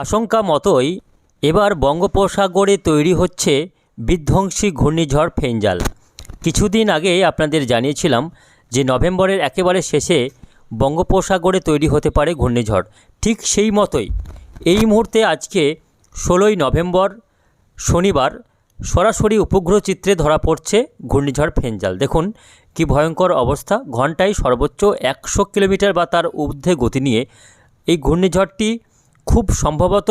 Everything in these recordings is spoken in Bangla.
আশঙ্কা মতোই এবার বঙ্গোপসাগরে তৈরি হচ্ছে বিধ্বংসী ঘূর্ণিঝড় ফেঞ্জাল। কিছুদিন আগে আপনাদের জানিয়েছিলাম যে নভেম্বরের একেবারে শেষে বঙ্গোপসাগরে তৈরি হতে পারে ঘূর্ণিঝড়। ঠিক সেই মতোই। এই মুহূর্তে আজকে ষোলোই নভেম্বর শনিবার সরাসরি উপগ্রহ চিত্রে ধরা পড়ছে ঘূর্ণিঝড় ফেঞ্জাল। দেখুন কি ভয়ঙ্কর অবস্থা। ঘন্টায় সর্বোচ্চ একশো কিলোমিটার বা তার ঊর্ধ্বে গতি নিয়ে এই ঘূর্ণিঝড়টি খুব সম্ভবত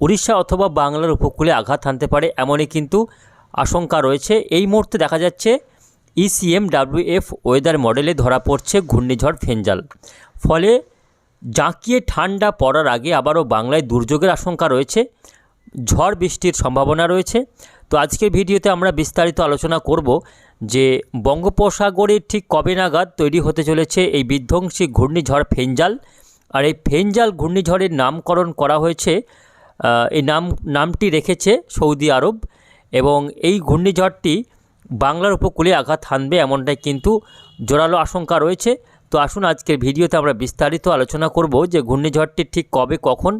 উড়িষ্যা অথবা বাংলার উপকূলে আঘাত হানতে পারে এমনই কিন্তু আশঙ্কা রয়েছে। এই মুহূর্তে দেখা যাচ্ছে ইসিএম ডাব্লিউএফ ওয়েদার মডেলে ধরা পড়ছে ঘূর্ণিঝড় ফেঞ্জাল ফলে জাঁকিয়ে ঠান্ডা পড়ার আগে আবারও বাংলায় দুর্যোগের আশঙ্কা রয়েছে, ঝড় বৃষ্টির সম্ভাবনা রয়েছে। তো আজকের ভিডিওতে আমরা বিস্তারিত আলোচনা করব যে বঙ্গোপসাগরে ঠিক কবে নাগাদ তৈরি হতে চলেছে এই বিধ্বংসী ঘূর্ণিঝড় ফেঞ্জাল আর এই ফেঞ্জাল ঘূর্ণিঝড়ের নামকরণ করা হয়েছে এই নাম, নামটি রেখেছে সৌদি আরব এবং এই ঘূর্ণিঝড়টি বাংলার উপকূলে আঘাত হানবে এমনটাই কিন্তু জোরালো আশঙ্কা রয়েছে। তো আসুন আজকের ভিডিওতে আমরা বিস্তারিত আলোচনা করব যে ঘূর্ণিঝড়টি ঠিক কবে, কখন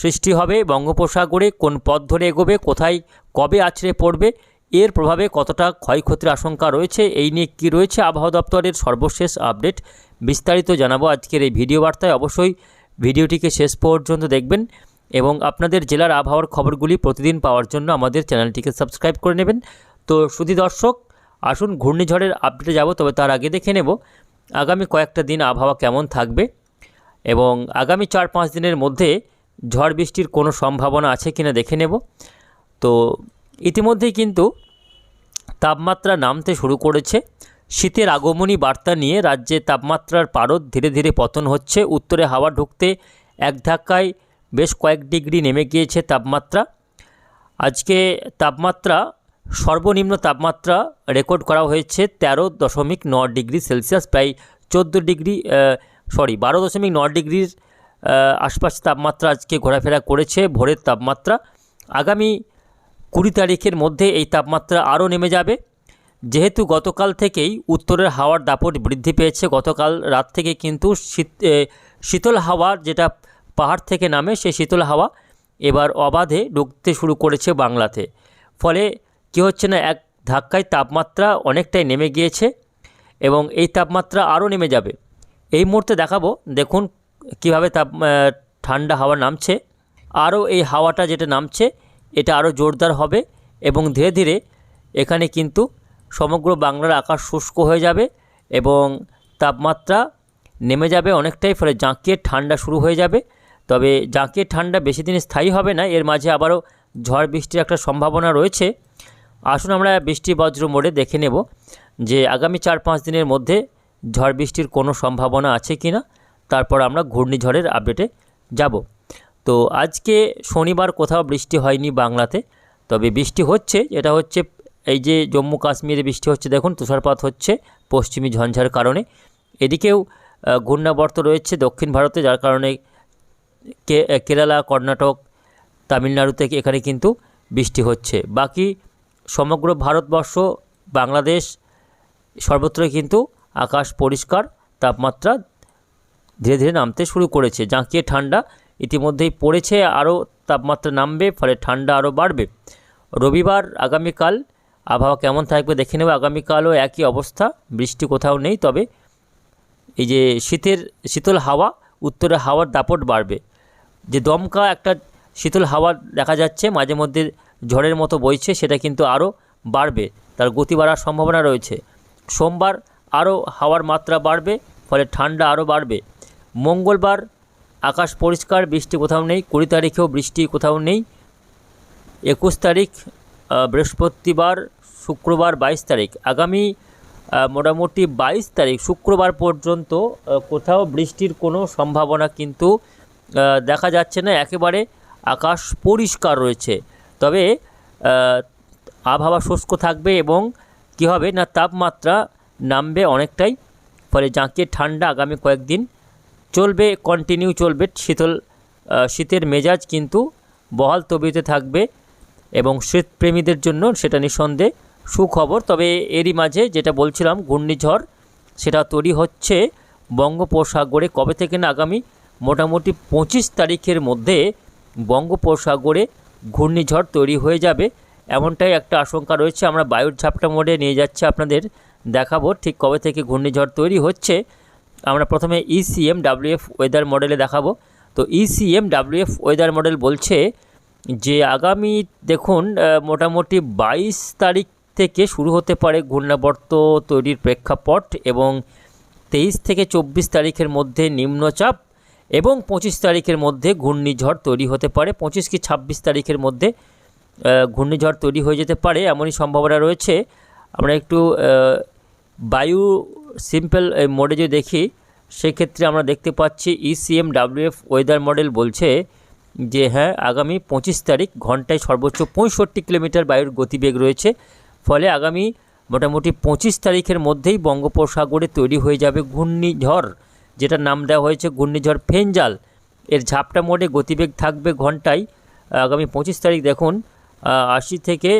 সৃষ্টি হবে, বঙ্গোপসাগরে কোন পথ ধরে এগোবে, কোথায় কবে আছড়ে পড়বে, এর প্রভাবে কতটা ক্ষয়ক্ষতির আশঙ্কা রয়েছে, এই নিয়ে কী রয়েছে আবহাওয়া দপ্তরের সর্বশেষ আপডেট। বিস্তারিত জানাব আজকের এই ভিডিও বার্তায়। অবশ্যই ভিডিওটিকে শেষ পর্যন্ত দেখবেন এবং আপনাদের জেলার আবহাওয়ার খবরগুলি প্রতিদিন পাওয়ার জন্য আমাদের চ্যানেলটিকে সাবস্ক্রাইব করে নেবেন। তো শুধু দর্শক, আসুন ঘূর্ণিঝড়ের আপডেটে যাব, তবে তার আগে দেখে নেব আগামী কয়েকটা দিন আবহাওয়া কেমন থাকবে এবং আগামী চার পাঁচ দিনের মধ্যে ঝড় বৃষ্টির কোনো সম্ভাবনা আছে কিনা দেখে নেব। তো ইতিমধ্যেই কিন্তু তাপমাত্রা নামতে শুরু করেছে। শীতের আগমনী বার্তা নিয়ে রাজ্যে তাপমাত্রার পারদ ধীরে ধীরে পতন হচ্ছে। উত্তরে হাওয়া ঢুকতে এক ধাক্কায় বেশ কয়েক ডিগ্রি নেমে গিয়েছে তাপমাত্রা। আজকে তাপমাত্রা, সর্বনিম্ন তাপমাত্রা রেকর্ড করা হয়েছে তেরো দশমিক ন ডিগ্রি সেলসিয়াস, প্রায় চোদ্দ ডিগ্রি সরি, বারো দশমিক ন ডিগ্রির আশপাশ তাপমাত্রা আজকে ঘোরাফেরা করেছে ভোরের তাপমাত্রা। আগামী কুড়ি তারিখের মধ্যে এই তাপমাত্রা আরও নেমে যাবে। যেহেতু গতকাল থেকেই উত্তরের হাওয়ার দাপট বৃদ্ধি পেয়েছে, গতকাল রাত থেকে কিন্তু শীত শীতল হাওয়া যেটা পাহাড় থেকে নামে সেই শীতল হাওয়া এবার অবাধে ঢুকতে শুরু করেছে বাংলাতে। ফলে কী হচ্ছে না, এক ধাক্কায় তাপমাত্রা অনেকটাই নেমে গিয়েছে এবং এই তাপমাত্রা আরও নেমে যাবে। এই মুহূর্তে দেখাবো, দেখুন কীভাবে তাপ ঠান্ডা হাওয়া নামছে। আরও এই হাওয়াটা যেটা নামছে, এটা আরও জোরদার হবে এবং ধীরে ধীরে এখানে কিন্তু সমগ্র বাংলার আকাশ শুষ্ক হয়ে যাবে এবং তাপমাত্রা নেমে যাবে অনেকটাই, ফলে জাঁকিয়ে ঠান্ডা শুরু হয়ে যাবে। তবে জাঁকিয়ে ঠান্ডা বেশি দিন স্থায়ী হবে না, এর মাঝে আবারও ঝড় বৃষ্টির একটা সম্ভাবনা রয়েছে। আসুন আমরা বৃষ্টি বজ্র মোড়ে দেখে নেব যে আগামী চার পাঁচ দিনের মধ্যে ঝড় বৃষ্টির কোনো সম্ভাবনা আছে কি না তারপর আমরা ঘূর্ণিঝড়ের আপডেটে যাব। তো আজকে শনিবার কোথাও বৃষ্টি হয়নি বাংলাতে, তবে বৃষ্টি হচ্ছে, এটা হচ্ছে এই যে জম্মু কাশ্মীরে বৃষ্টি হচ্ছে, দেখুন তুষারপাত হচ্ছে পশ্চিমী ঝঞ্ঝার কারণে। এদিকেও ঘূর্ণাবর্ত রয়েছে দক্ষিণ ভারতে, যার কারণে কেরালা, কর্ণাটক, তামিলনাড়ু থেকে এখানে কিন্তু বৃষ্টি হচ্ছে। বাকি সমগ্র ভারতবর্ষ, বাংলাদেশ সর্বত্রই কিন্তু আকাশ পরিষ্কার, তাপমাত্রা ধীরে ধীরে নামতে শুরু করেছে। জাঁকিয়ে ঠান্ডা ইতিমধ্যেই পড়েছে, আরও তাপমাত্রা নামবে, ফলে ঠান্ডা আরও বাড়বে। রবিবার আগামীকাল আবহাওয়া কেমন থাকবে দেখে নেব। আগামীকালও একই অবস্থা, বৃষ্টি কোথাও নেই, তবে এই যে শীতের শীতল হাওয়া, উত্তরে হাওয়ার দাপট বাড়বে। যে দমকা একটা শীতল হাওয়া দেখা যাচ্ছে, মাঝে মধ্যে ঝড়ের মতো বইছে, সেটা কিন্তু আরও বাড়বে, তার গতি বাড়ার সম্ভাবনা রয়েছে। সোমবার আরও হাওয়ার মাত্রা বাড়বে, ফলে ঠান্ডা আরও বাড়বে। মঙ্গলবার আকাশ পরিষ্কার, বৃষ্টি কোথাও নেই, কুড়ি তারিখেও বৃষ্টি কোথাও নেই। একুশ তারিখ বৃহস্পতিবার শুক্রবার বাইশ তারিখ। আগামী মোটামুটি বাইশ তারিখ শুক্রবার পর্যন্ত কোথাও বৃষ্টির কোনো সম্ভাবনা কিন্তু দেখা যাচ্ছে না। একেবারে আকাশ পরিষ্কার রয়েছে। তবে আবহাওয়া শুষ্ক থাকবে এবং কী হবে না, তাপমাত্রা নামবে অনেকটাই। ফলে জাঁকিয়ে ঠান্ডা আগামী কয়েকদিন চলবে কন্টিনিউ চলবে। শীতল শীতের মেজাজ কিন্তু বহাল তবিতে থাকবে এবং শীতপ্রেমীদের জন্য সেটা নিঃসন্দেহে সুখবর, তবে এরই মাঝে যেটা বলছিলাম, ঘূর্ণিঝড় সেটা তৈরি হচ্ছে বঙ্গোপসাগরে। কবে থেকে না আগামী? মোটামুটি পঁচিশ তারিখের মধ্যে বঙ্গোপসাগরে ঘূর্ণিঝড় তৈরি হয়ে যাবে। এমনটাই একটা আশঙ্কা রয়েছে। আমরা বায়ুর ঝাপটা মোডে নিয়ে যাচ্ছি, আপনাদের দেখাবো ঠিক কবে থেকে ঘূর্ণিঝড় তৈরি হচ্ছে। আমরা প্রথমে ইসিএম ডাব্লিউএফ ওয়েদার মডেলে দেখাবো। তো ইসিএম ডাব্লিউএফ ওয়েদার মডেল বলছে যে, আগামী দেখুন মোটামুটি বাইশ তারিখ থেকে শুরু হতে পারে ঘূর্ণাবর্ত তৈরির প্রেক্ষাপট এবং তেইশ থেকে চব্বিশ তারিখের মধ্যে নিম্নচাপ এবং পঁচিশ তারিখের মধ্যে ঘূর্ণিঝড় তৈরি হতে পারে। পঁচিশ কি ছাব্বিশ তারিখের মধ্যে ঘূর্ণিঝড় তৈরি হয়ে যেতে পারে এমনই সম্ভাবনা রয়েছে। আমরা একটু বায়ু সিম্পল মোডে যদি দেখি, সেক্ষেত্রে আমরা দেখতে পাচ্ছি ইসিএম ডাব্লিউএফ ওয়েদার মডেল বলছে যে হ্যাঁ আগামী পঁচিশ তারিখ ঘন্টায় সর্বোচ্চ পঁয়ষট্টি কিলোমিটার বায়ুর গতিবেগ রয়েছে। ফলে আগামী মোটামুটি পঁচিশ তারিখের মধ্যেই বঙ্গোপসাগরে তৈরি হয়ে যাবে ঘূর্ণিঝড়, যেটার নাম দেওয়া হয়েছে ঘূর্ণিঝড় ফেঞ্জাল এর ঝাপটা মোডে গতিবেগ থাকবে ঘন্টায় আগামী পঁচিশ তারিখ দেখুন আশি থেকে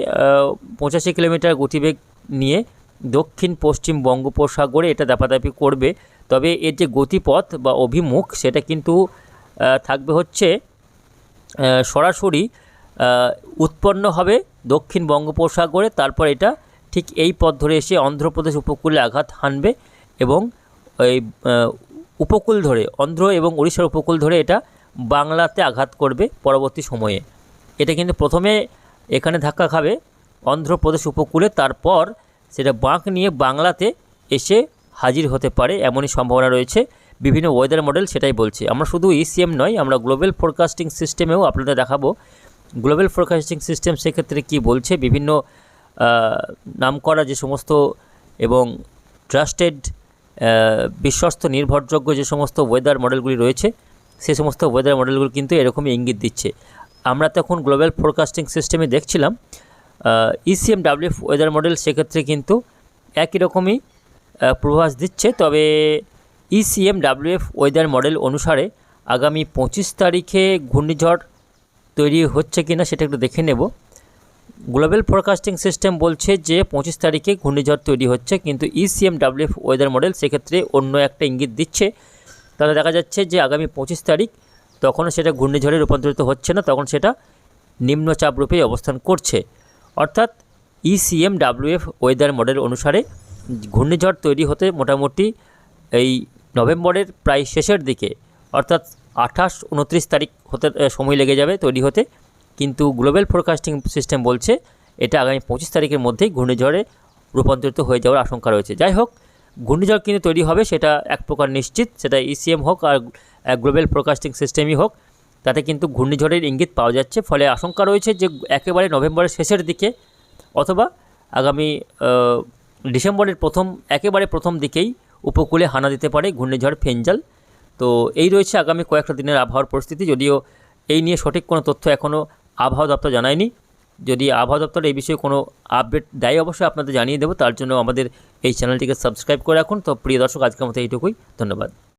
পঁচাশি কিলোমিটার গতিবেগ নিয়ে দক্ষিণ পশ্চিম বঙ্গোপসাগরে এটা দাপাদাপি করবে। তবে এর যে গতিপথ বা অভিমুখ, সেটা কিন্তু থাকবে হচ্ছে সরাসরি উৎপন্ন হবে দক্ষিণ বঙ্গোপসাগরে, তারপর এটা ঠিক এই পথ ধরে এসে অন্ধ্রপ্রদেশ উপকূলে আঘাত হানবে এবং এই উপকূল ধরে, অন্ধ্র এবং উড়িষ্যার উপকূল ধরে এটা বাংলাতে আঘাত করবে পরবর্তী সময়ে। এটা কিন্তু প্রথমে এখানে ধাক্কা খাবে অন্ধ্রপ্রদেশ উপকূলে, তারপর সেটা বাঁক নিয়ে বাংলাতে এসে হাজির হতে পারে এমনই সম্ভাবনা রয়েছে। বিভিন্ন ওয়েদার মডেল সেটাই বলছে। আমরা শুধু ইসিএম নয়, আমরা গ্লোবাল ফোরকাস্টিং সিস্টেমেও আপনাদের দেখাবো গ্লোবাল ফোরকাস্টিং সিস্টেম সেক্ষেত্রে কি বলছে? বিভিন্ন নামকরা যে সমস্ত এবং ট্রাস্টেড বিশ্বস্ত, নির্ভরযোগ্য যে সমস্ত ওয়েদার মডেলগুলি রয়েছে, সে সমস্ত ওয়েদার মডেলগুলো কিন্তু এরকমই ইঙ্গিত দিচ্ছে। আমরা তখন গ্লোবাল ফোরকাস্টিং সিস্টেমে দেখছিলাম ইসিএম ডাব্লিউএফ ওয়েদার মডেল সেক্ষেত্রে কিন্তু একই রকমই প্রভাস দিচ্ছে। তবে E ECM WF weather model অনুসারে আগামী পঁচিশ তারিখে ঘূর্ণিঝড় তৈরি হচ্ছে কি না সেটা একটু দেখে নেব। গ্লোবাল ফোরকাস্টিং সিস্টেম বলছে যে পঁচিশ তারিখে ঘূর্ণিঝড় তৈরি হচ্ছে, কিন্তু ইসিএম ডাব্লিউএফ ওয়েদার মডেল সেক্ষেত্রে অন্য একটা ইঙ্গিত দিচ্ছে। তাহলে দেখা যাচ্ছে যে আগামী পঁচিশ তারিখ তখনও সেটা ঘূর্ণিঝড়ে রূপান্তরিত হচ্ছে না, তখন সেটা নিম্নচাপ রূপেই অবস্থান করছে। অর্থাৎ ইসিএম ডাব্লিউএফ ওয়েদার মডেল অনুসারে ঘূর্ণিঝড় তৈরি হতে মোটামুটি এই নভেম্বরের প্রায় শেষের দিকে, অর্থাৎ আঠাশ, উনত্রিশ তারিখ হতে সময় লেগে যাবে তৈরি হতে। কিন্তু গ্লোবাল ফোরকাস্টিং সিস্টেম বলছে এটা আগামী পঁচিশ তারিখের মধ্যেই ঘূর্ণিঝড়ে রূপান্তরিত হয়ে যাওয়ার আশঙ্কা রয়েছে। যাই হোক, ঘূর্ণিঝড় কিন্তু তৈরি হবে, সেটা এক প্রকার নিশ্চিত। সেটা ইসিএম হোক আর গ্লোবাল ফোরকাস্টিং সিস্টেমই হোক, তাতে কিন্তু ঘূর্ণিঝড়ের ইঙ্গিত পাওয়া যাচ্ছে। ফলে আশঙ্কা রয়েছে যে একেবারে নভেম্বরের শেষের দিকে অথবা আগামী ডিসেম্বরের প্রথম, একেবারে প্রথম দিকেই উপকূলে হানা দিতে পারে ঘূর্ণিঝড় ফেঞ্জাল তো এই রয়েছে আগামী কয়েকটা দিনের আবহাওয়ার পরিস্থিতি। যদিও এই নিয়ে সঠিক কোনো তথ্য এখনও আবহাওয়া দপ্তর জানায়নি। যদি আবহাওয়া দপ্তর এই বিষয়ে কোনো আপডেট দেয়, অবশ্যই আপনাদের জানিয়ে দেবো। তার জন্য আমাদের এই চ্যানেলটিকে সাবস্ক্রাইব করে রাখুন। তো প্রিয় দর্শক, আজকের মতো এইটুকুই। ধন্যবাদ।